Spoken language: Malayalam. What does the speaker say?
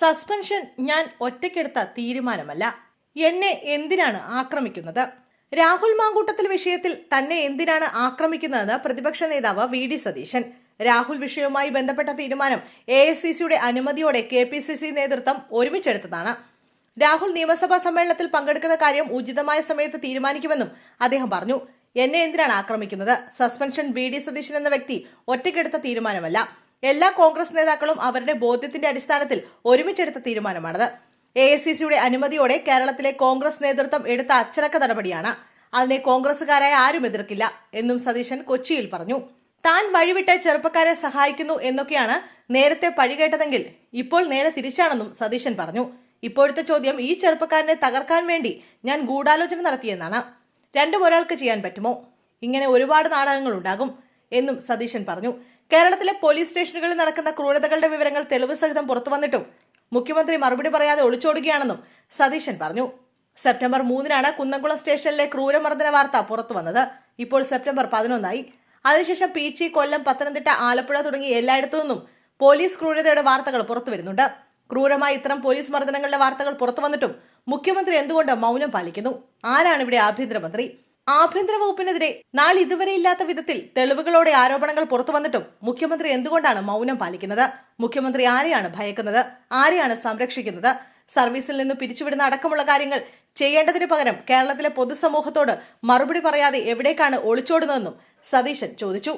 സസ്പെൻഷൻ ഞാൻ ഒറ്റയ്ക്കെടുത്ത തീരുമാനമല്ല. എന്നെ എന്തിനാണ് ആക്രമിക്കുന്നത്? രാഹുൽ മാങ്കൂട്ടത്തിൽ വിഷയത്തിൽ തന്നെ എന്തിനാണ് ആക്രമിക്കുന്നതെന്ന് പ്രതിപക്ഷ നേതാവ് വി ഡി സതീശൻ. രാഹുൽ വിഷയവുമായി ബന്ധപ്പെട്ട തീരുമാനം എ എസ് സി സിയുടെ അനുമതിയോടെ കെ പി സി സി നേതൃത്വം ഒരുമിച്ചെടുത്തതാണ്. രാഹുൽ നിയമസഭാ സമ്മേളനത്തിൽ പങ്കെടുക്കുന്ന കാര്യം ഉചിതമായ സമയത്ത് തീരുമാനിക്കുമെന്നും അദ്ദേഹം പറഞ്ഞു. എന്നെ എന്തിനാണ് ആക്രമിക്കുന്നത്? സസ്പെൻഷൻ ബി ഡി സതീശൻ എന്ന വ്യക്തി ഒറ്റയ്ക്കെടുത്ത തീരുമാനമല്ല. എല്ലാ കോൺഗ്രസ് നേതാക്കളും അവരുടെ ബോധ്യത്തിന്റെ അടിസ്ഥാനത്തിൽ ഒരുമിച്ചെടുത്ത തീരുമാനമാണത്. എ ഐ സി സിയുടെ അനുമതിയോടെ കേരളത്തിലെ കോൺഗ്രസ് നേതൃത്വം എടുത്ത അച്ചടക്ക നടപടിയാണ്. അതിനെ കോൺഗ്രസുകാരായ ആരും എതിർക്കില്ല എന്നും സതീശൻ കൊച്ചിയിൽ പറഞ്ഞു. താൻ വഴിവിട്ട് ചെറുപ്പക്കാരെ സഹായിക്കുന്നു എന്നൊക്കെയാണ് നേരത്തെ പഴികേട്ടതെങ്കിൽ ഇപ്പോൾ നേരെ തിരിച്ചാണെന്നും സതീശൻ പറഞ്ഞു. ഇപ്പോഴത്തെ ചോദ്യം ഈ ചെറുപ്പക്കാരനെ തകർക്കാൻ വേണ്ടി ഞാൻ ഗൂഢാലോചന നടത്തിയെന്നാണ്. രണ്ടും ഒരാൾക്ക് ചെയ്യാൻ പറ്റുമോ? ഇങ്ങനെ ഒരുപാട് നാടകങ്ങൾ ഉണ്ടാകും എന്നും സതീശൻ പറഞ്ഞു. കേരളത്തിലെ പോലീസ് സ്റ്റേഷനുകളിൽ നടക്കുന്ന ക്രൂരതകളുടെ വിവരങ്ങൾ തെളിവ് സഹിതം പുറത്തു വന്നിട്ടും മുഖ്യമന്ത്രി മറുപടി പറയാതെ ഒളിച്ചോടുകയാണെന്നും സതീശൻ പറഞ്ഞു. സെപ്റ്റംബർ മൂന്നിനാണ് കുന്നംകുളം സ്റ്റേഷനിലെ ക്രൂരമർദ്ദന വാർത്ത പുറത്തു വന്നത്. ഇപ്പോൾ സെപ്റ്റംബർ പതിനൊന്നായി. അതിനുശേഷം പീച്ചി കൊല്ലം പത്തനംതിട്ട ആലപ്പുഴ തുടങ്ങി എല്ലായിടത്തു നിന്നും പോലീസ് ക്രൂരതയുടെ വാർത്തകൾ പുറത്തു വരുന്നുണ്ട്. ക്രൂരമായ ഇത്തരം പോലീസ് മർദ്ദനങ്ങളുടെ വാർത്തകൾ പുറത്തു വന്നിട്ടും മുഖ്യമന്ത്രി എന്തുകൊണ്ട് മൗനം പാലിക്കുന്നു? ആരാണ് ഇവിടെ ആഭ്യന്തരമന്ത്രി? ആഭ്യന്തര വകുപ്പിനെതിരെ നാളെ ഇതുവരെ ഇല്ലാത്ത വിധത്തിൽ തെളിവുകളോടെ ആരോപണങ്ങൾ പുറത്തു വന്നിട്ടും മുഖ്യമന്ത്രി എന്തുകൊണ്ടാണ് മൗനം പാലിക്കുന്നത്? മുഖ്യമന്ത്രി ആരെയാണ് ഭയക്കുന്നത്? ആരെയാണ് സംരക്ഷിക്കുന്നത്? സർവീസിൽ നിന്ന് പിരിച്ചുവിടുന്ന അടക്കമുള്ള കാര്യങ്ങൾ ചെയ്യേണ്ടതിന് പകരം കേരളത്തിലെ പൊതുസമൂഹത്തോട് മറുപടി പറയാതെ എവിടേക്കാണ് ഒളിച്ചോടുന്നതെന്നും സതീശൻ ചോദിച്ചു.